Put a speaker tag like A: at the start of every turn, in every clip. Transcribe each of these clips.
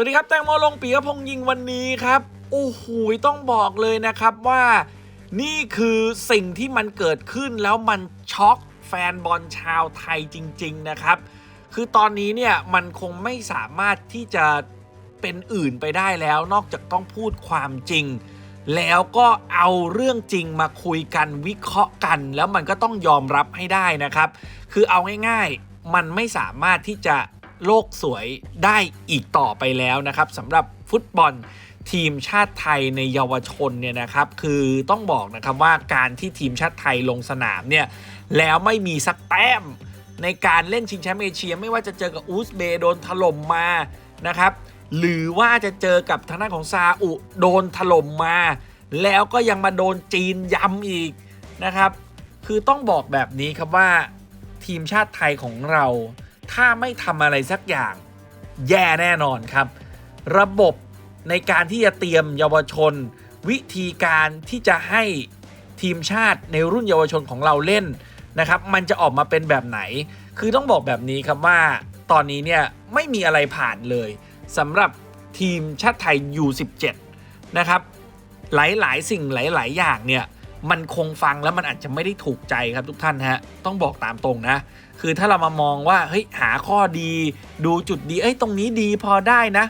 A: วัสดีครับ แตงโมลงปีกพงยิงวันนี้ครับโอ้โหต้องบอกเลยนะครับว่า นี่คือสิ่งที่มันเกิดขึ้นแล้วมันช็อกแฟนบอลชาวไทยจริง ๆ นะครับ คือตอนนี้เนี่ยมันคงไม่สามารถที่จะเป็นอื่นไปได้แล้ว นอกจากต้องพูดความจริง แล้วก็เอาเรื่องจริงมาคุยกันวิเคราะห์กัน แล้วมันก็ต้องยอมรับให้ได้นะครับ คือเอาง่ายๆ มันไม่สามารถที่จะ โลกสวยได้อีกต่อไปแล้วนะครับสำหรับฟุตบอลทีมชาติไทยในเยาวชนเนี่ยนะครับ คือต้องบอกนะครับว่าการที่ทีมชาติไทยลงสนามเนี่ยแล้วไม่มีสักแต้มในการเล่นชิงแชมป์เอเชีย ไม่ว่าจะเจอกับอูซเบย์โดนถล่มมานะครับ หรือว่าจะเจอกับทางด้านของซาอุโดนถล่มมา แล้วก็ยังมาโดนจีนย้ำอีกนะครับ คือต้องบอกแบบนี้ครับว่าทีมชาติไทยของเรา ถ้าไม่ทำอะไรสักอย่าง แย่แน่นอนครับ ระบบในการที่จะเตรียมเยาวชน วิธีการที่จะให้ทีมชาติในรุ่นเยาวชนของเราเล่นนะครับ มันจะออกมาเป็นแบบไหน คือต้องบอกแบบนี้ครับว่าตอนนี้เนี่ยไม่มีอะไรผ่านเลยสำหรับทีมชาติไทย U17 นะครับ หลาย ๆ สิ่งหลาย ๆ อย่างเนี่ย มันคงฟังแล้วมันอาจจะไม่ได้ถูกใจครับทุกท่านฮะต้องบอกตามตรงนะ คือถ้าเรามามองว่าเฮ้ยหาข้อดีดูจุดดีเอ้ยตรงนี้ดีพอได้นะ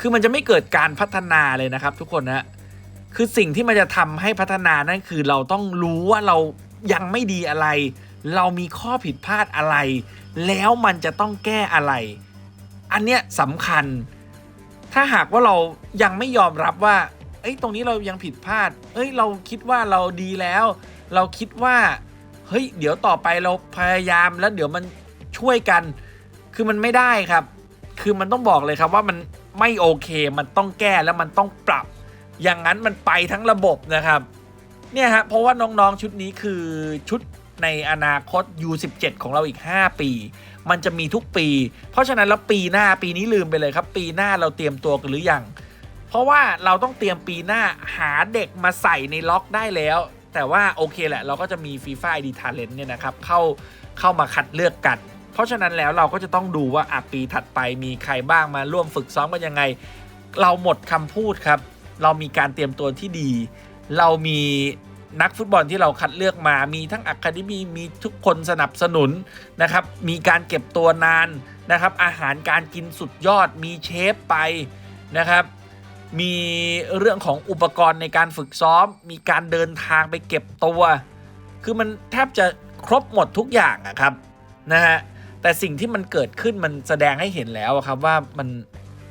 A: คือมันจะไม่เกิดการพัฒนาเลยนะครับ ทุกคนนะคือสิ่งที่มันจะทำให้พัฒนานั่นคือเราต้องรู้ว่าเรายังไม่ดีอะไร เรามีข้อผิดพลาดอะไร แล้วมันจะต้องแก้อะไร อันเนี้ยสำคัญ ถ้าหากว่าเรายังไม่ยอมรับว่า เอ้ยตรงนี้เรายังผิดพลาด เอ้ยเราคิดว่าเราดีแล้ว เราคิดว่าเฮ้ยเดี๋ยวต่อไปเราพยายามแล้วเดี๋ยวมันช่วยกัน คือมันไม่ได้ครับ คือมันต้องบอกเลยครับว่ามันไม่โอเคมันต้องแก้แล้วมันต้องปรับ อย่างนั้นมันไปทั้งระบบนะครับเนี่ยฮะเพราะว่าน้องๆชุดนี้คือชุดในอนาคต U17 ของเราอีก 5 ปี มันจะมีทุกปี เพราะฉะนั้นแล้วปีหน้าปีนี้ลืมไปเลยครับ ปีหน้าเราเตรียมตัวกันหรือยัง เพราะว่าเราต้องเตรียมปีหน้าหาเด็กมาใส่ในล็อกได้แล้ว แต่ว่าโอเคแหละ เราก็จะมี FIFA ID Talent เนี่ยนะครับเข้าเข้ามาคัดเลือกกัน เพราะฉะนั้นแล้วเราก็จะต้องดูว่าอะปีถัดไปมีใครบ้างมาร่วมฝึกซ้อมกันยังไง เราหมดคำพูดครับ เรามีการเตรียมตัวที่ดี เรามีนักฟุตบอลที่เราคัดเลือกมา มีทั้งอะคาเดมีมีทุกคนสนับสนุนนะครับ มีการเก็บตัวนานนะครับ อาหารการกินสุดยอด มีเชฟไปนะครับ มีเรื่องของอุปกรณ์ในการฝึกซ้อม มีการเดินทางไปเก็บตัว คือมันแทบจะครบหมดทุกอย่างอะครับนะฮะแต่สิ่งที่มันเกิดขึ้นมันแสดงให้เห็นแล้วอะครับว่ามัน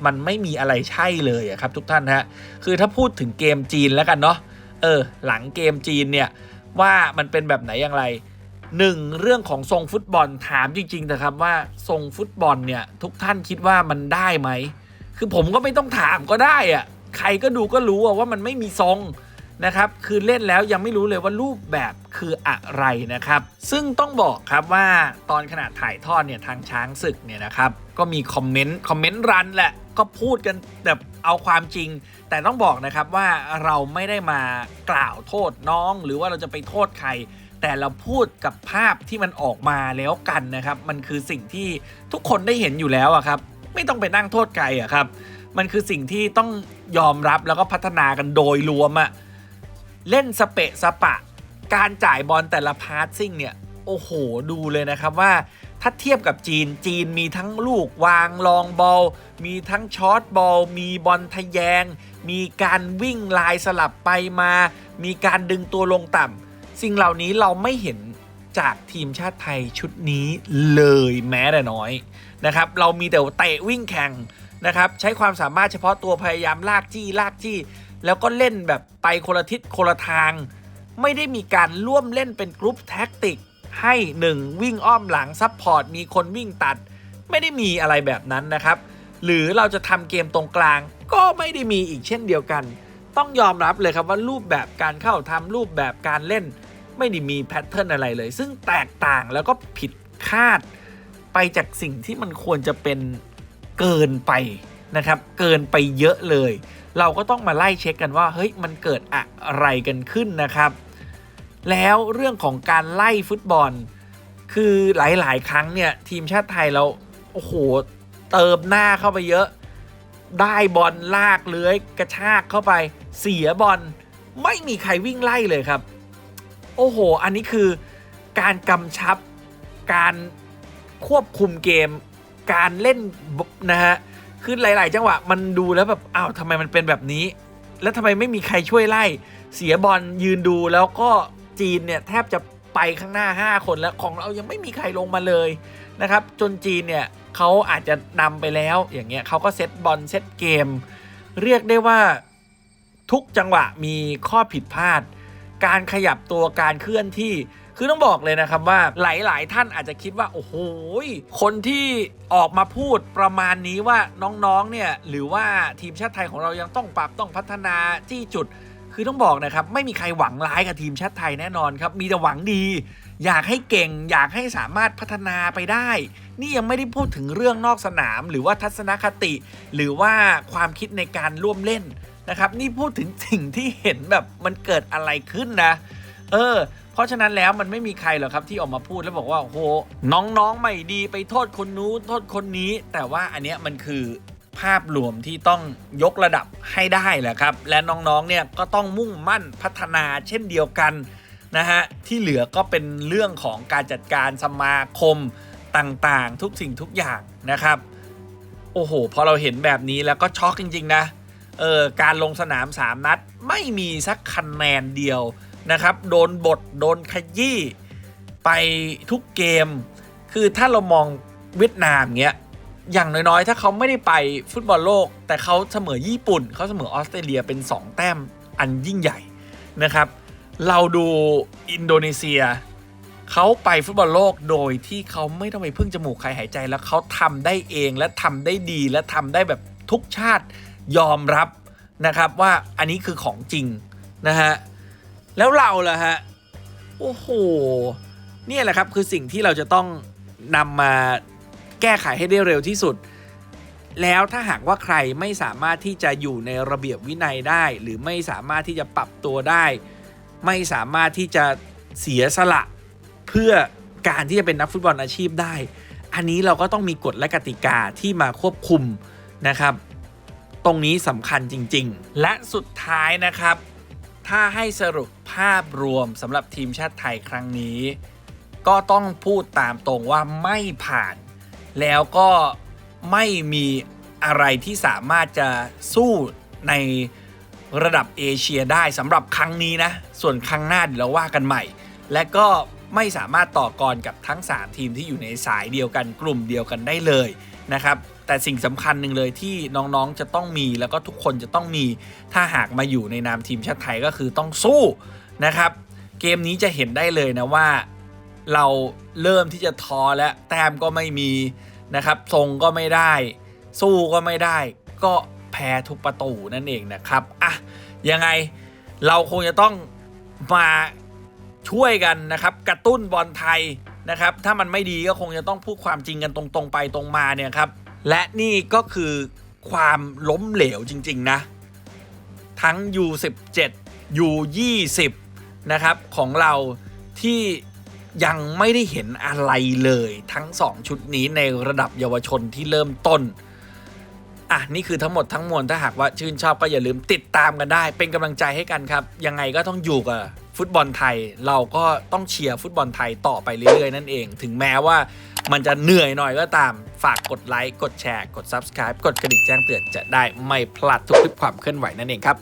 A: มันไม่มีอะไรใช่เลยอะครับทุกท่านฮะคือถ้าพูดถึงเกมจีนแล้วกันเนาะเออหลังเกมจีนเนี่ยว่ามันเป็นแบบไหนอย่างไรหนึ่งเรื่องของทรงฟุตบอลถามจริงๆนะครับว่าทรงฟุตบอลเนี่ยทุกท่านคิดว่ามันได้ไหม คือผมก็ไม่ต้องถามก็ได้อะใครก็ดูก็รู้ว่ามันไม่มีทรงนะครับ คือเล่นแล้วยังไม่รู้เลยว่ารูปแบบคืออะไรนะครับ ซึ่งต้องบอกครับว่าตอนขณะถ่ายทอดเนี่ยทางช้างศึกเนี่ยนะครับ ก็มีคอมเมนต์คอมเมนต์รันแหละก็พูดกันแบบเอาความจริง แต่ต้องบอกนะครับว่าเราไม่ได้มากล่าวโทษน้อง หรือว่าเราจะไปโทษใคร แต่เราพูดกับภาพที่มันออกมาแล้วกันนะครับ มันคือสิ่งที่ทุกคนได้เห็นอยู่แล้วอะครับ ไม่ต้องไปนั่งโทษใครอะครับ มันคือสิ่งที่ต้องยอมรับแล้วก็พัฒนากันโดยรวมอะเล่นสเปะสปะ การจ่ายบอลแต่ละพาสซิ่งเนี่ย โอ้โหดูเลยนะครับว่าถ้าเทียบกับจีนจีนมีทั้งลูกวางลองบอล มีทั้งช็อตบอล มีบอลทะแยง มีการวิ่งลายสลับไปมา มีการดึงตัวลงต่ำสิ่งเหล่านี้เราไม่เห็นจากทีมชาติไทยชุดนี้เลยแม้แต่น้อย นะครับ เรามีแต่เตะวิ่งแข่งนะครับ ใช้ความสามารถเฉพาะตัวพยายามลากจี้ลากจี้ แล้วก็เล่นแบบไปคนละทิศคนละทาง ไม่ได้มีการร่วมเล่นเป็นกรุ๊ปแท็กติก ให้ 1 วิ่งอ้อมหลังซับพอร์ตมีคนวิ่งตัด ไม่ได้มีอะไรแบบนั้นนะครับ หรือเราจะทำเกมตรงกลาง ก็ไม่ได้มีอีกเช่นเดียวกัน ต้องยอมรับเลยครับว่ารูปแบบการเข้าทำรูปแบบการเล่น ไม่ได้มีแพทเทิร์นอะไรเลย ซึ่งแตกต่างแล้วก็ผิดคาด ไปจากสิ่งที่มันควรจะเป็นเกินไปนะครับ เกินไปเยอะเลย เราก็ต้องมาไล่เช็คกันว่า เฮ้ย มันเกิดอะไรกันขึ้นนะครับ แล้วเรื่องของการไล่ฟุตบอล คือหลาย ๆ ครั้งเนี่ยทีมชาติไทยเรา โอ้โห เติมหน้าเข้าไปเยอะ ได้บอลลากเลื้อยกระชากเข้าไป เสียบอลไม่มีใครวิ่งไล่เลยครับ โอ้โห อันนี้คือการกำชับการ ควบคุมเกมการเล่นนะฮะคือหลาย ๆ จังหวะมันดูแล้วแบบอ้าวทำไมมันเป็นแบบนี้ แล้วทำไมไม่มีใครช่วยไล่ เสียบอลยืนดูแล้วก็จีนเนี่ยแทบจะไปข้างหน้า 5 คนแล้วของเรายังไม่มีใครลงมาเลยนะครับ จนจีนเนี่ยเขาอาจจะนำไปแล้วอย่างเงี้ยเขาก็เซตบอลเซตเกม เรียกได้ว่าทุกจังหวะมีข้อผิดพลาด การขยับตัวการเคลื่อนที่ คือต้องบอกเลยนะครับว่าหลาย ๆ ท่านอาจจะคิดว่า โอ้โหคนที่ออกมาพูดประมาณนี้ว่าน้อง ๆ เนี่ย หรือว่าทีมชาติไทยของเรายังต้องปรับต้องพัฒนาที่จุด คือต้องบอกนะครับ ไม่มีใครหวังร้ายกับทีมชาติไทยแน่นอนครับ มีแต่หวังดี อยากให้เก่ง อยากให้สามารถพัฒนาไปได้ นี่ยังไม่ได้พูดถึงเรื่องนอกสนาม หรือว่าทัศนคติ หรือว่าความคิดในการร่วมเล่นนะครับ นี่พูดถึงสิ่งที่เห็นแบบมันเกิดอะไรขึ้นนะ เออ เพราะฉะนั้นแล้วมันไม่มีใครหรอกครับที่ออกมาพูดแล้วบอกว่าโอ้โหน้องๆไม่ดีไปโทษคนนู้นโทษคนนี้ แต่ว่าอันเนี้ยมันคือภาพรวมที่ต้องยกระดับให้ได้แหละครับ และน้องๆเนี่ยก็ต้องมุ่งมั่นพัฒนาเช่นเดียวกันนะฮะที่เหลือก็เป็นเรื่องของการจัดการสมาคมต่างๆ ทุกสิ่งทุกอย่างนะครับ โอ้โหพอเราเห็นแบบนี้แล้วก็ช็อกจริง ๆ นะเออการลงสนาม 3 นัดไม่มีสักคะแนนเดียว นะครับ โดนบทโดนขยี้ไปทุกเกม คือถ้าเรามองเวียดนามเงี้ยอย่างน้อยๆ ถ้าเขาไม่ได้ไปฟุตบอลโลก แต่เขาเสมอญี่ปุ่น เขาเสมอออสเตรเลียเป็น 2 แต้มอันยิ่งใหญ่นะครับ เราดูอินโดนีเซีย เขาไปฟุตบอลโลกโดยที่เขาไม่ต้องไปพึ่งจมูกใครหายใจแล้วเขาทำได้เองและทำได้ดีและทำได้แบบทุกชาติยอมรับนะครับว่าอันนี้คือของจริงนะฮะ แล้วเราล่ะฮะ โอ้โห เนี่ยแหละครับคือสิ่งที่เราจะต้องนำมาแก้ไขให้ได้เร็วที่สุด แล้วถ้าหากว่าใครไม่สามารถที่จะอยู่ในระเบียบวินัยได้ หรือไม่สามารถที่จะปรับตัวได้ ไม่สามารถที่จะเสียสละเพื่อการที่จะเป็นนักฟุตบอลอาชีพได้ อันนี้เราก็ต้องมีกฎและกติกาที่มาควบคุมนะครับ ตรงนี้สำคัญจริง ๆ และสุดท้ายนะครับ ถ้าให้สรุปภาพรวมสำหรับทีมชาติไทยครั้งนี้ ก็ต้องพูดตามตรงว่าไม่ผ่าน แล้วก็ไม่มีอะไรที่สามารถจะสู้ในระดับเอเชียได้สำหรับครั้งนี้นะ ส่วนครั้งหน้าเดี๋ยวเราว่ากันใหม่ และก็ ไม่สามารถต่อกรกับทั้ง 3 ทีมที่อยู่ในสายเดียวกันกลุ่มเดียวกันได้เลยนะครับแต่สิ่งสำคัญหนึ่งเลยที่น้องๆจะต้องมีแล้วก็ทุกคนจะต้องมีถ้าหากมาอยู่ในนามทีมชาติไทยก็คือต้องสู้นะครับ เกมนี้จะเห็นได้เลยนะว่า เราเริ่มที่จะท้อแล้วแต้มก็ไม่มีนะครับทรงก็ไม่ได้ สู้ก็ไม่ได้ ก็แพ้ทุกประตูนั่นเองนะครับอะยังไงเราคงจะต้องมา ช่วยกันนะครับกระตุ้นบอลไทยนะครับ ถ้ามันไม่ดีก็คงจะต้องพูดความจริงกันตรงๆไปตรงมาเนี่ยครับ และนี่ก็คือความล้มเหลวจริง ๆ นะ ทั้ง U17 U20 นะครับของเราที่ยังไม่ได้เห็นอะไรเลยทั้ง 2 ชุดนี้ในระดับเยาวชนที่เริ่มต้น อะ นี่คือทั้งหมดทั้งมวลถ้าหากว่าชื่นชอบก็อย่าลืมติดตามกันได้ เป็นกำลังใจให้กันครับ ยังไงก็ต้องอยู่กับ ฟุตบอลไทย เราก็ต้องเชียร์ฟุตบอลไทยต่อไปเรื่อยๆ นั่นเอง ถึงแม้ว่ามันจะเหนื่อยหน่อยก็ตามฝากกดไลค์กดแชร์ กด Subscribe กดกระดิ่งแจ้งเตือนจะได้ไม่พลาดทุกคลิปความเคลื่อนไหวนั่นเองครับ